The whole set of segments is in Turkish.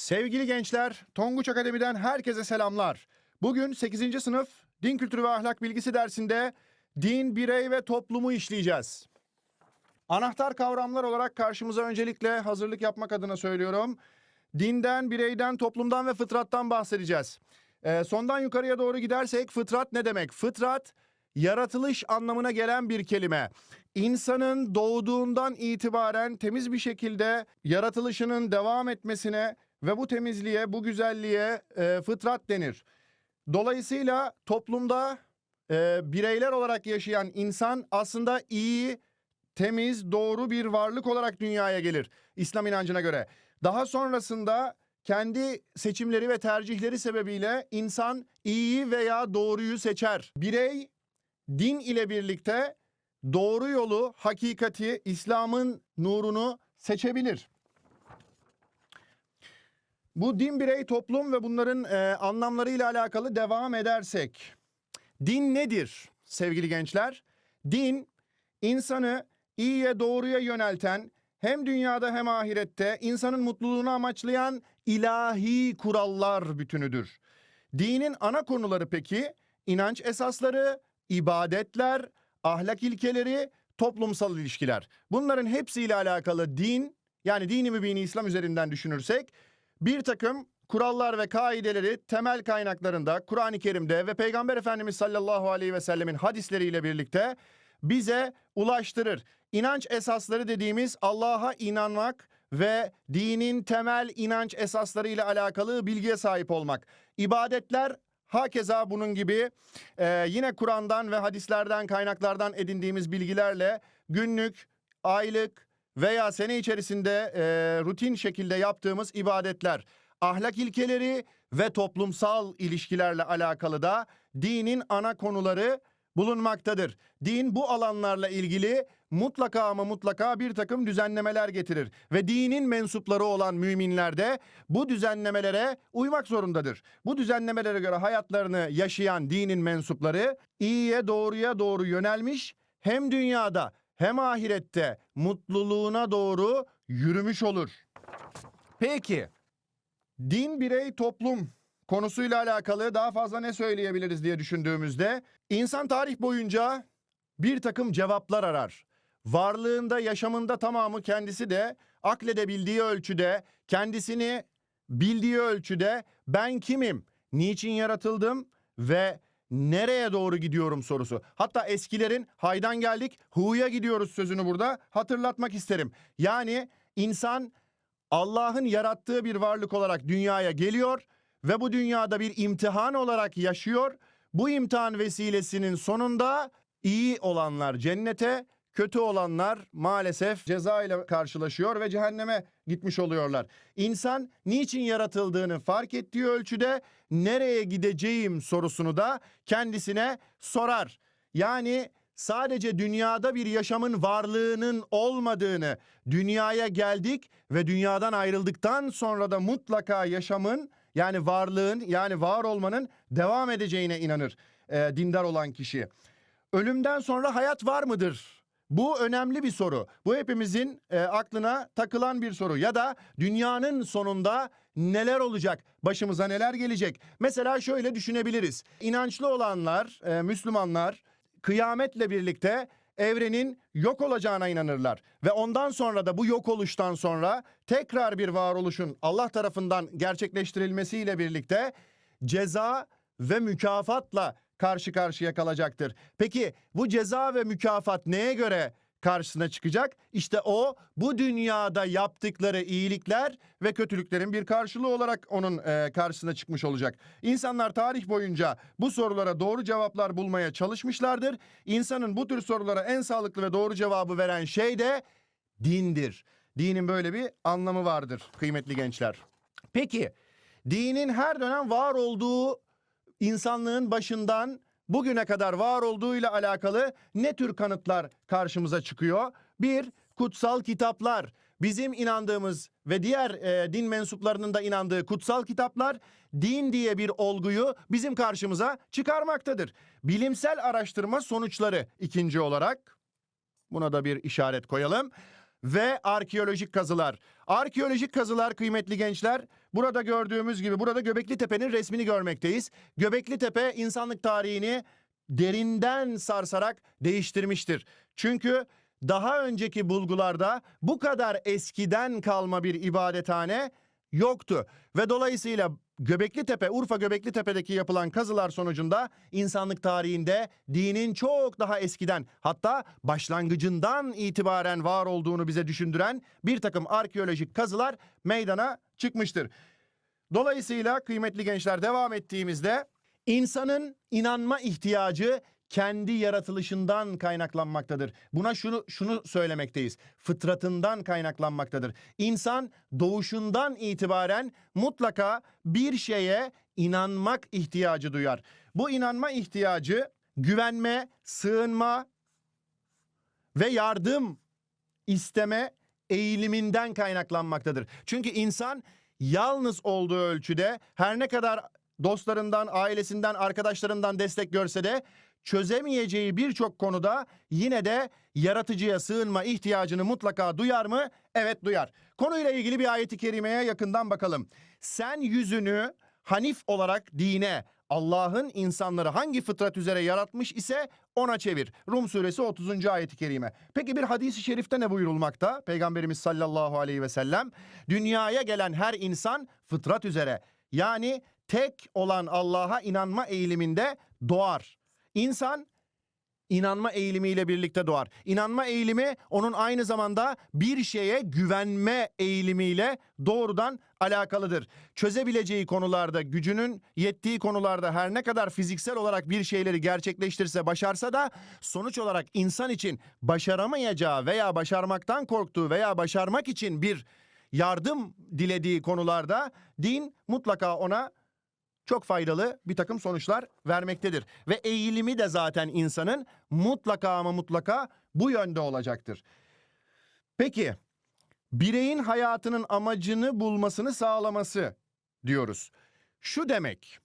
Sevgili gençler, Tonguç Akademi'den herkese selamlar. Bugün 8. sınıf Din Kültürü ve Ahlak Bilgisi dersinde din, birey ve toplumu işleyeceğiz. Anahtar kavramlar olarak karşımıza öncelikle hazırlık yapmak adına söylüyorum. Dinden, bireyden, toplumdan ve fıtrattan bahsedeceğiz. Ee, sondan yukarıya doğru gidersek fıtrat ne demek? Fıtrat yaratılış anlamına gelen bir kelime. İnsanın doğduğundan itibaren temiz bir şekilde yaratılışının devam etmesine ve bu temizliğe, bu güzelliğe e, fıtrat denir. Dolayısıyla toplumda e, bireyler olarak yaşayan insan aslında iyi, temiz, doğru bir varlık olarak dünyaya gelir İslam inancına göre. Daha sonrasında kendi seçimleri ve tercihleri sebebiyle insan iyiyi veya doğruyu seçer. Birey din ile birlikte doğru yolu, hakikati, İslam'ın nurunu seçebilir. Bu din, birey, toplum ve bunların e, anlamlarıyla alakalı devam edersek. Din nedir sevgili gençler? Din insanı iyiye doğruya yönelten hem dünyada hem ahirette insanın mutluluğunu amaçlayan ilahi kurallar bütünüdür. Dinin ana konuları peki inanç esasları, ibadetler, ahlak ilkeleri, toplumsal ilişkiler. Bunların hepsiyle alakalı din yani dini mübini İslam üzerinden düşünürsek bir takım kurallar ve kaideleri temel kaynaklarında Kur'an-ı Kerim'de ve Peygamber Efendimiz sallallahu aleyhi ve sellemin hadisleriyle birlikte bize ulaştırır. İnanç esasları dediğimiz Allah'a inanmak ve dinin temel inanç esaslarıyla alakalı bilgiye sahip olmak. İbadetler hakeza bunun gibi e, yine Kur'an'dan ve hadislerden kaynaklardan edindiğimiz bilgilerle günlük, aylık veya sene içerisinde e, rutin şekilde yaptığımız ibadetler, ahlak ilkeleri ve toplumsal ilişkilerle alakalı da dinin ana konuları bulunmaktadır. Din bu alanlarla ilgili mutlaka ama mutlaka bir takım düzenlemeler getirir ve dinin mensupları olan müminler de bu düzenlemelere uymak zorundadır. Bu düzenlemelere göre hayatlarını yaşayan dinin mensupları iyiye doğruya doğru yönelmiş hem dünyada hem ahirette mutluluğuna doğru yürümüş olur. Peki din birey toplum konusuyla alakalı daha fazla ne söyleyebiliriz diye düşündüğümüzde insan tarih boyunca bir takım cevaplar arar. Varlığında, yaşamında tamamı kendisi de akledebildiği ölçüde, kendisini bildiği ölçüde ben kimim, niçin yaratıldım ve nereye doğru gidiyorum sorusu. Hatta eskilerin haydan geldik, hu'ya gidiyoruz sözünü burada hatırlatmak isterim. Yani insan Allah'ın yarattığı bir varlık olarak dünyaya geliyor ve bu dünyada bir imtihan olarak yaşıyor. Bu imtihan vesilesinin sonunda iyi olanlar cennete, kötü olanlar maalesef ceza ile karşılaşıyor ve cehenneme gitmiş oluyorlar. İnsan niçin yaratıldığını fark ettiği ölçüde nereye gideceğim sorusunu da kendisine sorar. Yani sadece dünyada bir yaşamın varlığının olmadığını, dünyaya geldik ve dünyadan ayrıldıktan sonra da mutlaka yaşamın yani varlığın yani var olmanın devam edeceğine inanır e, dindar olan kişi. Ölümden sonra hayat var mıdır? Bu önemli bir soru. Bu hepimizin e, aklına takılan bir soru. Ya da dünyanın sonunda neler olacak? Başımıza neler gelecek? Mesela şöyle düşünebiliriz. İnançlı olanlar, e, Müslümanlar kıyametle birlikte evrenin yok olacağına inanırlar ve ondan sonra da bu yok oluştan sonra tekrar bir varoluşun Allah tarafından gerçekleştirilmesiyle birlikte ceza ve mükafatla karşı karşıya kalacaktır. Peki bu ceza ve mükafat neye göre karşısına çıkacak? İşte o bu dünyada yaptıkları iyilikler ve kötülüklerin bir karşılığı olarak onun e, karşısına çıkmış olacak. İnsanlar tarih boyunca bu sorulara doğru cevaplar bulmaya çalışmışlardır. İnsanın bu tür sorulara en sağlıklı ve doğru cevabı veren şey de dindir. Dinin böyle bir anlamı vardır kıymetli gençler. Peki dinin her dönem var olduğu insanlığın başından bugüne kadar var olduğuyla alakalı ne tür kanıtlar karşımıza çıkıyor? Bir, kutsal kitaplar. Bizim inandığımız ve diğer e, din mensuplarının da inandığı kutsal kitaplar din diye bir olguyu bizim karşımıza çıkarmaktadır. Bilimsel araştırma sonuçları ikinci olarak buna da bir işaret koyalım. Ve arkeolojik kazılar. Arkeolojik kazılar kıymetli gençler burada gördüğümüz gibi burada Göbekli Tepe'nin resmini görmekteyiz. Göbekli Tepe insanlık tarihini derinden sarsarak değiştirmiştir. Çünkü daha önceki bulgularda bu kadar eskiden kalma bir ibadethane yoktu ve dolayısıyla Göbekli Tepe, Urfa Göbekli Tepe'deki yapılan kazılar sonucunda insanlık tarihinde dinin çok daha eskiden hatta başlangıcından itibaren var olduğunu bize düşündüren bir takım arkeolojik kazılar meydana çıkmıştır. Dolayısıyla kıymetli gençler devam ettiğimizde insanın inanma ihtiyacı kendi yaratılışından kaynaklanmaktadır. Buna şunu şunu söylemekteyiz. Fıtratından kaynaklanmaktadır. İnsan doğuşundan itibaren mutlaka bir şeye inanmak ihtiyacı duyar. Bu inanma ihtiyacı güvenme, sığınma ve yardım isteme eğiliminden kaynaklanmaktadır. Çünkü insan yalnız olduğu ölçüde her ne kadar dostlarından, ailesinden, arkadaşlarından destek görse de çözemeyeceği birçok konuda yine de yaratıcıya sığınma ihtiyacını mutlaka duyar mı? Evet duyar. Konuyla ilgili bir ayeti kerimeye yakından bakalım. Sen yüzünü Hanif olarak dine, Allah'ın insanları hangi fıtrat üzere yaratmış ise ona çevir. Rum suresi 30. ayeti kerime. Peki bir hadisi şerifte ne buyurulmakta? Peygamberimiz sallallahu aleyhi ve sellem dünyaya gelen her insan fıtrat üzere yani tek olan Allah'a inanma eğiliminde doğar. İnsan inanma eğilimiyle birlikte doğar. İnanma eğilimi onun aynı zamanda bir şeye güvenme eğilimiyle doğrudan alakalıdır. Çözebileceği konularda, gücünün yettiği konularda her ne kadar fiziksel olarak bir şeyleri gerçekleştirse, başarsa da sonuç olarak insan için başaramayacağı veya başarmaktan korktuğu veya başarmak için bir yardım dilediği konularda din mutlaka ona çok faydalı bir takım sonuçlar vermektedir. Ve eğilimi de zaten insanın mutlaka ama mutlaka bu yönde olacaktır. Peki bireyin hayatının amacını bulmasını sağlaması diyoruz. Şu demek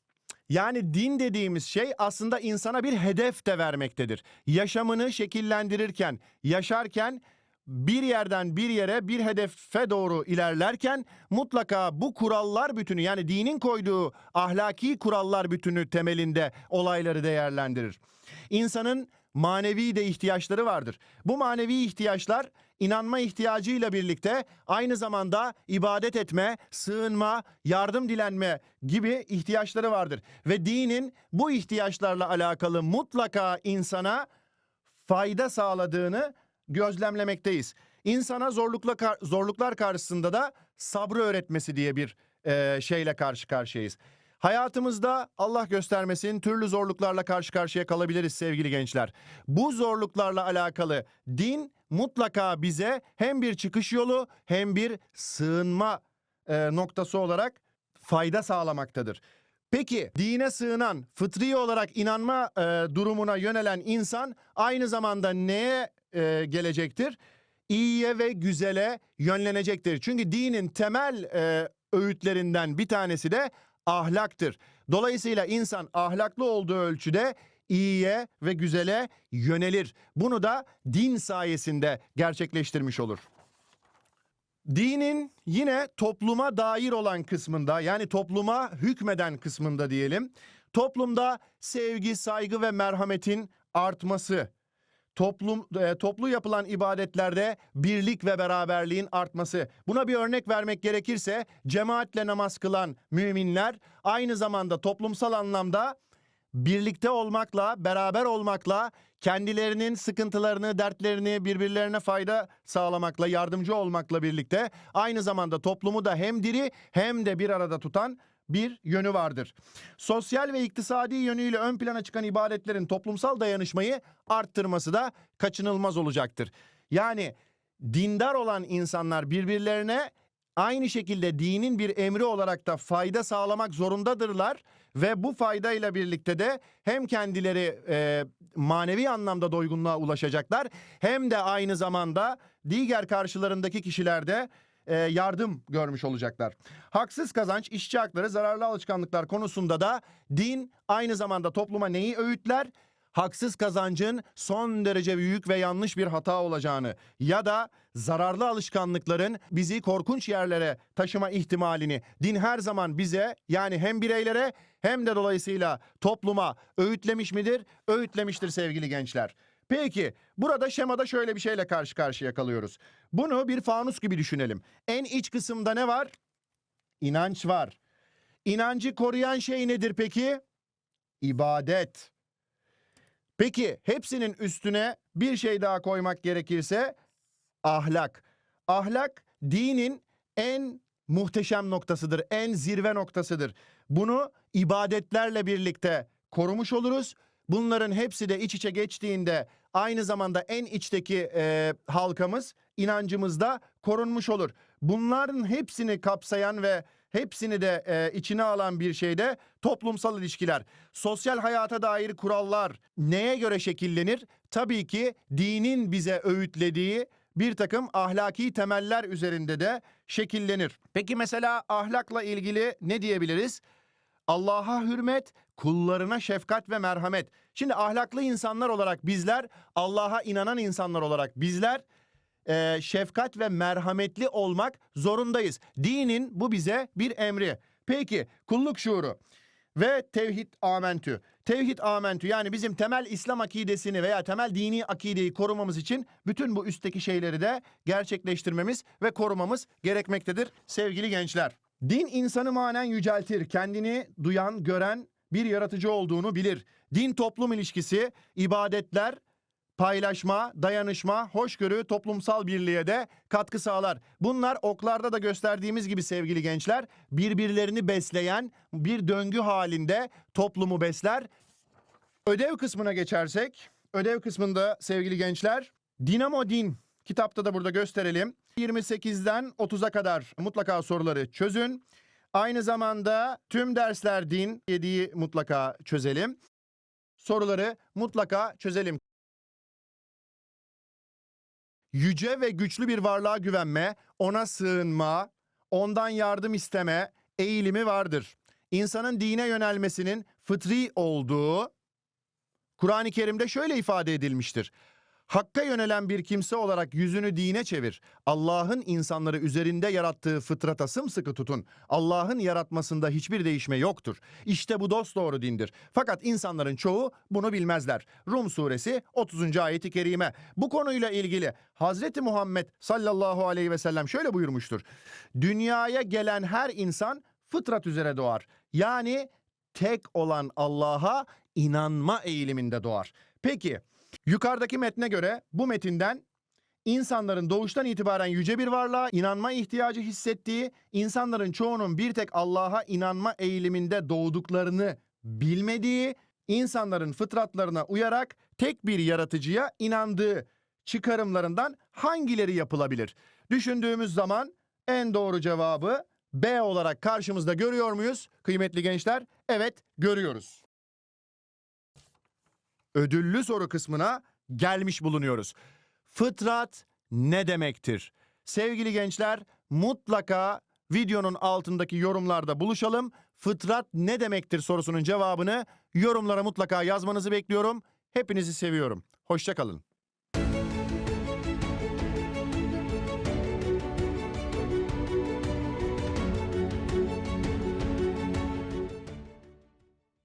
yani din dediğimiz şey aslında insana bir hedef de vermektedir. Yaşamını şekillendirirken, yaşarken bir yerden bir yere bir hedefe doğru ilerlerken mutlaka bu kurallar bütünü yani dinin koyduğu ahlaki kurallar bütünü temelinde olayları değerlendirir. İnsanın manevi de ihtiyaçları vardır. Bu manevi ihtiyaçlar inanma ihtiyacıyla birlikte aynı zamanda ibadet etme, sığınma, yardım dilenme gibi ihtiyaçları vardır. Ve dinin bu ihtiyaçlarla alakalı mutlaka insana fayda sağladığını gözlemlemekteyiz. İnsana zorlukla zorluklar karşısında da sabrı öğretmesi diye bir e, şeyle karşı karşıyayız. Hayatımızda Allah göstermesin türlü zorluklarla karşı karşıya kalabiliriz sevgili gençler. Bu zorluklarla alakalı din mutlaka bize hem bir çıkış yolu hem bir sığınma e, noktası olarak fayda sağlamaktadır. Peki dine sığınan, fıtri olarak inanma e, durumuna yönelen insan aynı zamanda neye e, gelecektir? İyiye ve güzele yönlenecektir. Çünkü dinin temel e, öğütlerinden bir tanesi de ahlaktır. Dolayısıyla insan ahlaklı olduğu ölçüde iyiye ve güzele yönelir. Bunu da din sayesinde gerçekleştirmiş olur. Dinin yine topluma dair olan kısmında yani topluma hükmeden kısmında diyelim. Toplumda sevgi, saygı ve merhametin artması, toplum e, toplu yapılan ibadetlerde birlik ve beraberliğin artması. Buna bir örnek vermek gerekirse cemaatle namaz kılan müminler aynı zamanda toplumsal anlamda birlikte olmakla, beraber olmakla, kendilerinin sıkıntılarını, dertlerini birbirlerine fayda sağlamakla, yardımcı olmakla birlikte aynı zamanda toplumu da hem diri hem de bir arada tutan bir yönü vardır. Sosyal ve iktisadi yönüyle ön plana çıkan ibadetlerin toplumsal dayanışmayı arttırması da kaçınılmaz olacaktır. Yani dindar olan insanlar birbirlerine aynı şekilde dinin bir emri olarak da fayda sağlamak zorundadırlar ve bu faydayla birlikte de hem kendileri e, manevi anlamda doygunluğa ulaşacaklar hem de aynı zamanda diğer karşılarındaki kişilerde e, yardım görmüş olacaklar. Haksız kazanç, işçi hakları, zararlı alışkanlıklar konusunda da din aynı zamanda topluma neyi öğütler? haksız kazancın son derece büyük ve yanlış bir hata olacağını ya da zararlı alışkanlıkların bizi korkunç yerlere taşıma ihtimalini din her zaman bize yani hem bireylere hem de dolayısıyla topluma öğütlemiş midir? Öğütlemiştir sevgili gençler. Peki burada şemada şöyle bir şeyle karşı karşıya kalıyoruz. Bunu bir fanus gibi düşünelim. En iç kısımda ne var? İnanç var. İnancı koruyan şey nedir peki? İbadet. Peki hepsinin üstüne bir şey daha koymak gerekirse ahlak. Ahlak dinin en muhteşem noktasıdır, en zirve noktasıdır. Bunu ibadetlerle birlikte korumuş oluruz. Bunların hepsi de iç içe geçtiğinde aynı zamanda en içteki e, halkamız inancımızda korunmuş olur. Bunların hepsini kapsayan ve hepsini de e, içine alan bir şey de toplumsal ilişkiler. Sosyal hayata dair kurallar neye göre şekillenir? Tabii ki dinin bize öğütlediği bir takım ahlaki temeller üzerinde de şekillenir. Peki mesela ahlakla ilgili ne diyebiliriz? Allah'a hürmet, kullarına şefkat ve merhamet. Şimdi ahlaklı insanlar olarak bizler, Allah'a inanan insanlar olarak bizler e, şefkat ve merhametli olmak zorundayız. Dinin bu bize bir emri. Peki kulluk şuuru ve tevhid amentü. Tevhid amentü yani bizim temel İslam akidesini veya temel dini akideyi korumamız için bütün bu üstteki şeyleri de gerçekleştirmemiz ve korumamız gerekmektedir sevgili gençler. Din insanı manen yüceltir. Kendini duyan, gören bir yaratıcı olduğunu bilir. Din toplum ilişkisi, ibadetler, paylaşma, dayanışma, hoşgörü, toplumsal birliğe de katkı sağlar. Bunlar oklarda da gösterdiğimiz gibi sevgili gençler birbirlerini besleyen bir döngü halinde toplumu besler. Ödev kısmına geçersek, ödev kısmında sevgili gençler Dinamo Din kitapta da burada gösterelim. 28'den 30'a kadar mutlaka soruları çözün. Aynı zamanda tüm dersler din 7'yi mutlaka çözelim. Soruları mutlaka çözelim. Yüce ve güçlü bir varlığa güvenme, ona sığınma, ondan yardım isteme eğilimi vardır. İnsanın dine yönelmesinin fıtri olduğu Kur'an-ı Kerim'de şöyle ifade edilmiştir. Hakka yönelen bir kimse olarak yüzünü dine çevir. Allah'ın insanları üzerinde yarattığı fıtrata sımsıkı tutun. Allah'ın yaratmasında hiçbir değişme yoktur. İşte bu dosdoğru dindir. Fakat insanların çoğu bunu bilmezler. Rum suresi 30. ayeti kerime. Bu konuyla ilgili Hazreti Muhammed sallallahu aleyhi ve sellem şöyle buyurmuştur. Dünyaya gelen her insan fıtrat üzere doğar. Yani tek olan Allah'a inanma eğiliminde doğar. Peki yukarıdaki metne göre bu metinden insanların doğuştan itibaren yüce bir varlığa inanma ihtiyacı hissettiği, insanların çoğunun bir tek Allah'a inanma eğiliminde doğduklarını bilmediği, insanların fıtratlarına uyarak tek bir yaratıcıya inandığı çıkarımlarından hangileri yapılabilir? Düşündüğümüz zaman en doğru cevabı B olarak karşımızda görüyor muyuz kıymetli gençler? Evet, görüyoruz ödüllü soru kısmına gelmiş bulunuyoruz. Fıtrat ne demektir? Sevgili gençler mutlaka videonun altındaki yorumlarda buluşalım. Fıtrat ne demektir sorusunun cevabını yorumlara mutlaka yazmanızı bekliyorum. Hepinizi seviyorum. Hoşçakalın.